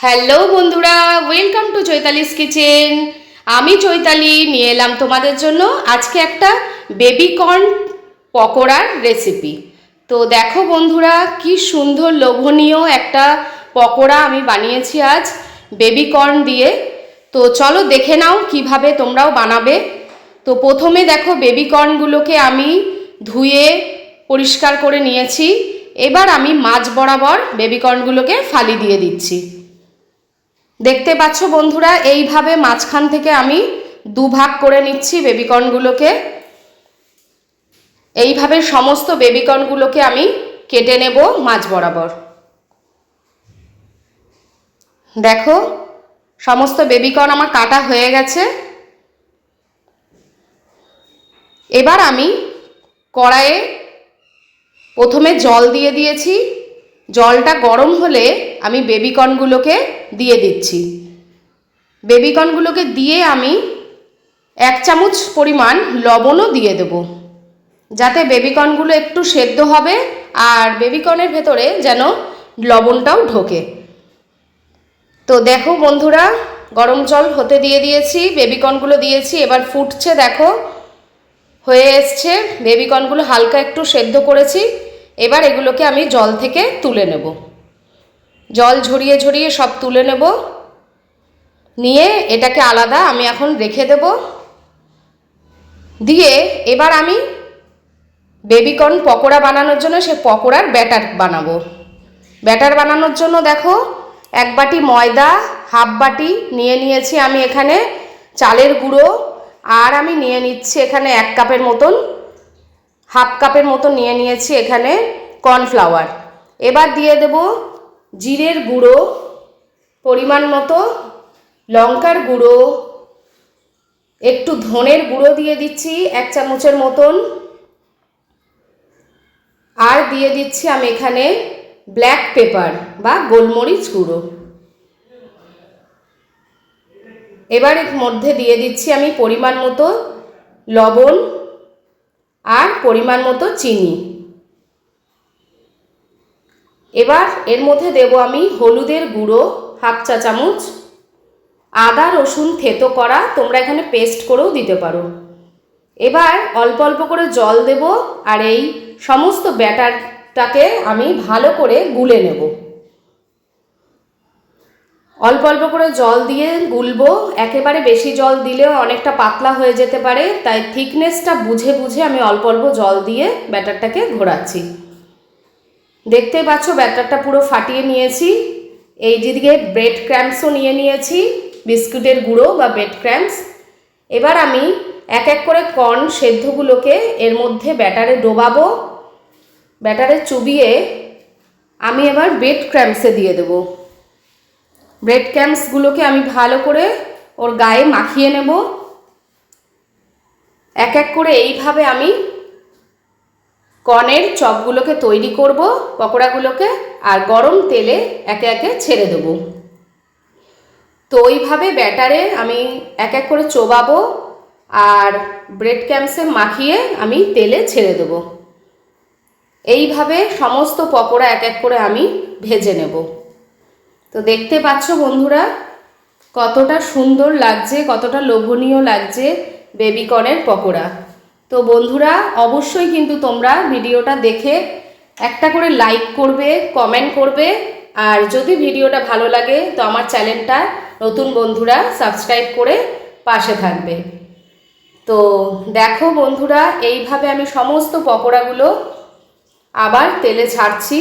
Hello বন্ধুরা welcome to Chaitali's kitchen আমি চৈতালি, নিয়ে এলাম তোমাদের জন্য আজকে একটা বেবি কর্ন পকোড়ার রেসিপি তো দেখো বন্ধুরা, কি সুন্দর লোভনীয় একটা পকোড়া আমি বানিয়েছি আজ বেবি কর্ন দিয়ে। তো চলো দেখে নাও কীভাবে তোমরাও বানাবে। তো প্রথমে দেখো বেবি কর্নগুলোকে আমি ধুয়ে পরিষ্কার করে নিয়েছি। এবার আমি মাছ বরাবর বেবি কর্নগুলোকে ফালি দিয়ে দিচ্ছি। দেখতে পাচ্ছ বন্ধুরা, এইভাবে মাঝখান থেকে আমি দুভাগ করে নিচ্ছি বেবিকর্নগুলোকে। এইভাবে সমস্ত বেবিকর্নগুলোকে আমি কেটে নেব মাছ বরাবর। দেখো, সমস্ত বেবিকর্ন আমার কাটা হয়ে গেছে। এবার আমি কড়াইয়ে প্রথমে জল দিয়ে দিয়েছি। জলটা গরম হলে আমি বেবিকর্নগুলোকে দিয়ে দিচ্ছি। বেবিকর্নগুলোকে দিয়ে আমি এক চামচ পরিমাণ লবণও দিয়ে দেব, যাতে বেবিকর্নগুলো একটু সেদ্ধ হবে আর বেবিকর্নের ভেতরে যেন লবণটাও ঢোকে। তো দেখো বন্ধুরা, গরম জল হতে দিয়ে দিয়েছি বেবিকর্নগুলো দিয়েছি, এবার ফুটছে দেখো, হয়ে এসছে। বেবিকর্নগুলো হালকা একটু সেদ্ধ করেছি, এবার এগুলোকে আমি জল থেকে তুলে নেব। জল ঝরিয়ে ঝরিয়ে সব তুলে নেব। নিয়ে এটাকে আলাদা আমি এখন রেখে দেব। দিয়ে এবার আমি বেবিকর্ন পকোড়া বানানোর জন্য সে পকোড়ার ব্যাটার বানাবো। ব্যাটার বানানোর জন্য দেখো এক বাটি ময়দা, হাফ বাটি নিয়ে নিয়েছি আমি এখানে চালের গুঁড়ো আর আমি নিয়ে নিচ্ছি এখানে এক কাপের মতন, হাফ কাপের মতো নিয়ে নিয়েছি এখানে কর্নফ্লাওয়ার। এবার দিয়ে দেব জিরের গুঁড়ো, পরিমাণ মতো লঙ্কার গুঁড়ো, একটু ধনের গুঁড়ো দিয়ে দিচ্ছি, এক চামচের মতন। আর দিয়ে দিচ্ছি আমি এখানে ব্ল্যাক পেপার বা গোলমরিচ গুঁড়ো। এবার এর মধ্যে দিয়ে দিচ্ছি আমি পরিমাণ মতো লবণ আর পরিমাণ মতো চিনি। এবার এর মধ্যে দেব আমি হলুদের গুঁড়ো, হাফ চা চামচ, আদা, রসুন থেতো করা, তোমরা এখানে পেস্ট করেও দিতে পারো। এবার অল্প অল্প করে জল দেব আর এই সমস্ত ব্যাটারটাকে আমি ভালো করে গুলে নেব। অল্প অল্প করে জল দিয়ে গুলবো। একেবারে বেশি জল দিলেও অনেকটা পাতলা হয়ে যেতে পারে, তাই থিকনেসটা বুঝে বুঝে আমি অল্প অল্প জল দিয়ে ব্যাটারটাকে ঘোরাচ্ছি। দেখতেই পাচ্ছ, ব্যাটারটা পুরো ফাটিয়ে নিয়েছি। এই দিকে ব্রেড ক্র্যাম্পসও নিয়ে নিয়েছি, বিস্কুটের গুঁড়ো বা ব্রেড ক্র্যাম্পস এবার আমি এক এক করে কর্ন সেদ্ধগুলোকে এর মধ্যে ব্যাটারে ডোবাবো। ব্যাটারে চুবিয়ে আমি এবার ব্রেড ক্র্যাম্পসে দিয়ে দেবো। ব্রেড ক্র্যাম্পসগুলোকে আমি ভালো করে ওর গায়ে মাখিয়ে নেব। এক এক করে এইভাবে আমি কর্নের চপগুলোকে তৈরি করব, পকোড়াগুলোকে, আর গরম তেলে একে একে ছেড়ে দেব। তো ওইভাবে ব্যাটারে আমি এক এক করে চোবাবো, আর ব্রেড ক্যাম্পসে মাখিয়ে আমি তেলে ছেড়ে দেব। এইভাবে সমস্ত পকোড়া এক এক করে আমি ভেজে নেব। তো দেখতে পাচ্ছ বন্ধুরা, কতটা সুন্দর লাগছে, কতটা লোভনীয় লাগছে বেবিকর্নের পকোড়া। তো বন্ধুরা, অবশ্যই কিন্তু তোমরা ভিডিওটা দেখে একটা করে লাইক করবে কমেন্ট করবে। আর যদি ভিডিওটা ভালো লাগে, তো আমার চ্যানেলটা নতুন বন্ধুরা সাবস্ক্রাইব করে পাশে থাকবে। তো দেখো বন্ধুরা, এইভাবে আমি সমস্ত পকোড়াগুলো আবার তেলে ছাড়ছি।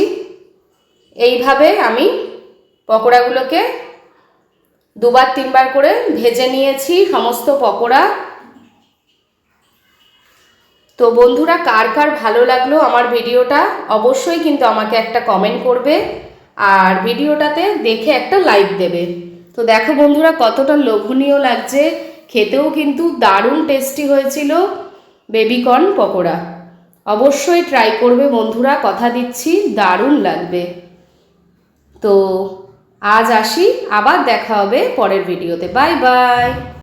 এইভাবে আমি পকোড়াগুলোকে দুবার তিনবার করে ভেজে নিয়েছি, সমস্ত পকোড়া। তো বন্ধুরা, কার কার ভালো লাগল আমার ভিডিওটা, অবশ্যই কিন্তু আমাকে একটা কমেন্ট করবে আর ভিডিওটাতে দেখে একটা লাইক দেবে। তো দেখো বন্ধুরা, কতটা লোভনীয় লাগছে। খেতেও কিন্তু দারুণ টেস্টি হয়েছিল বেবিকর্ন পকোড়া। অবশ্যই ট্রাই করবে বন্ধুরা, কথা দিচ্ছি, দারুণ লাগবে। তো আজ আসি, আবার দেখা হবে পরের ভিডিওতে। Bye bye